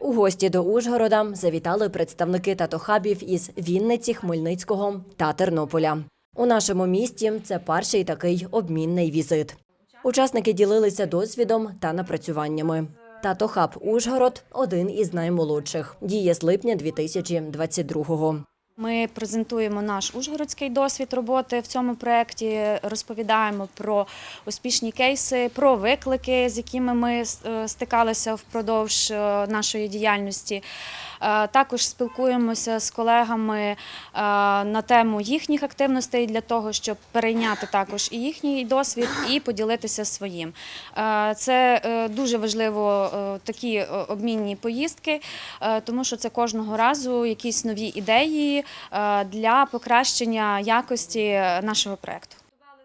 У гості до Ужгорода завітали представники татохабів із Вінниці, Хмельницького та Тернополя. У нашому місті це перший такий обмінний візит. Учасники ділилися досвідом та напрацюваннями. Татохаб Ужгород один із наймолодших. Діє з липня 2022-го. Ми презентуємо наш ужгородський досвід роботи в цьому проєкті, розповідаємо про успішні кейси, про виклики, з якими ми е, стикалися впродовж е, нашої діяльності. Е, Також спілкуємося з колегами на тему їхніх активностей для того, щоб перейняти також і їхній досвід і поділитися своїм. Це дуже важливо такі обмінні поїздки, тому що це кожного разу якісь нові ідеї е, для покращення якості нашого проекту.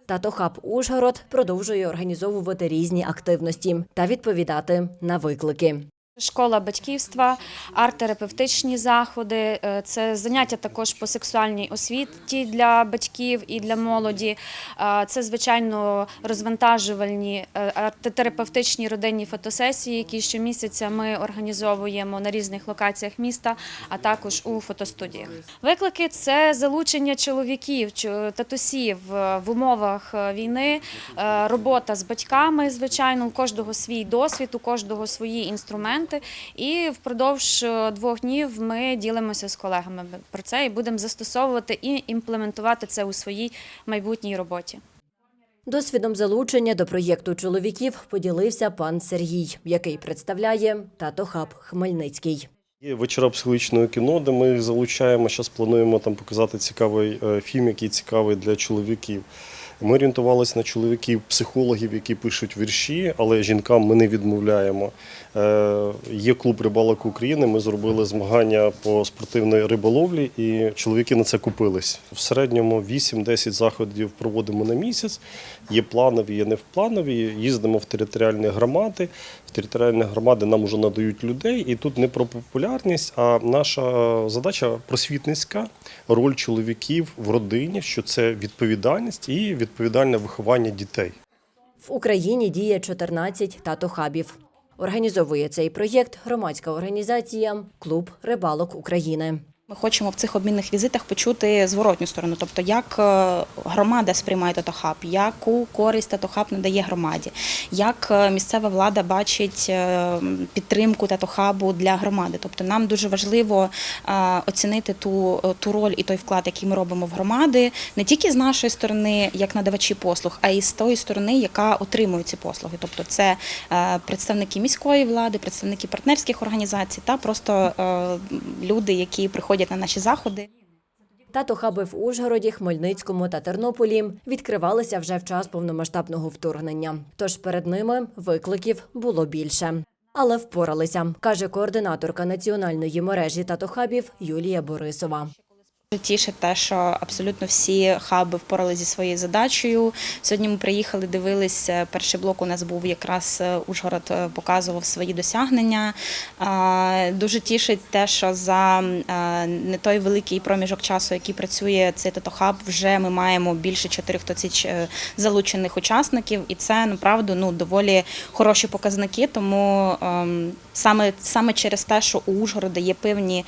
Татохаб Ужгород продовжує організовувати різні активності та відповідати на виклики. Школа батьківства, арт-терапевтичні заходи, е, це заняття також по сексуальній освіті для батьків і для молоді. Е, Це, звичайно, розвантажувальні е, арт-терапевтичні родинні фотосесії, які щомісяця ми організовуємо на різних локаціях міста, а також у фотостудіях. Виклики це залучення чоловіків, чо- татусів в умовах війни, робота з батьками, звичайно, у кожного свій досвід, у кожного свої інструменти. І впродовж е, двох днів ми ділимося з колегами про це і будемо застосовувати і імплементувати це у своїй майбутній роботі. Досвідом залучення до проєкту чоловіків поділився пан Сергій, який представляє Татохаб Хмельницький. Є вечора психологічного кіно, де ми залучаємо. Зараз плануємо там показати цікавий е, фільм, який цікавий для чоловіків. Ми орієнтувалися на чоловіків, психологів, які пишуть вірші, але жінкам ми не відмовляємо. Е, Є клуб рибалок України. Ми зробили змагання по спортивної риболовлі, і чоловіки на це купились. В середньому 8-10 заходів проводимо на місяць. Є планові, є невпланові. Їздимо в територіальні громади. Територіальні громади нам вже надають людей, і тут не про популярність, а наша задача просвітницька роль чоловіків в родині, що це відповідальність і відповідальне виховання дітей. В Україні діє 14 татохабів. Організовує цей проєкт громадська організація Клуб рибалок України. Ми хочемо в цих обмінних візитах почути зворотню сторону, тобто як е, громада сприймає татохаб, яку користь татохаб надає громаді, як е, місцева влада бачить е, підтримку татохабу для громади. Тобто нам дуже важливо оцінити ту, ту роль і той вклад, який ми робимо в громади, не тільки з нашої сторони, як надавачі послуг, а й з тої сторони, яка отримує ці послуги. Тобто це представники міської влади, представники партнерських організацій та просто люди, які приходять на наші заходи. Татохаби в Ужгороді, Хмельницькому та Тернополі відкривалися вже в час повномасштабного вторгнення. Тож перед ними викликів було більше. Але впоралися, каже координаторка національної мережі татохабів Юлія Борисова. Тішить те, що абсолютно всі хаби впорали зі своєю задачею. Сьогодні ми приїхали, дивились. е, Перший блок у нас був якраз е, Ужгород е, показував свої досягнення. Дуже тішить те, що за е, не той великий проміжок часу, який працює цей татохаб, вже ми маємо більше 4 тисяч залучених учасників, і це направду ну доволі хороші показники. Тому ем, саме саме через те, що у Ужгорода є певні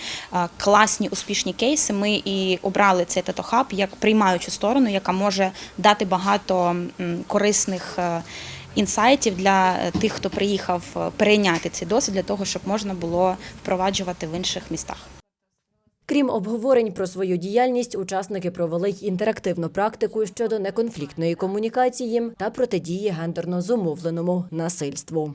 класні успішні кейси, ми і обрали цей татохаб як приймаючу сторону, яка може дати багато корисних. е, Інсайтів для е, тих, хто приїхав е, перейняти цей досвід для того, щоб можна було впроваджувати в інших містах. Крім обговорень про свою діяльність, учасники провели й інтерактивну практику щодо неконфліктної комунікації та протидії гендерно зумовленому насильству.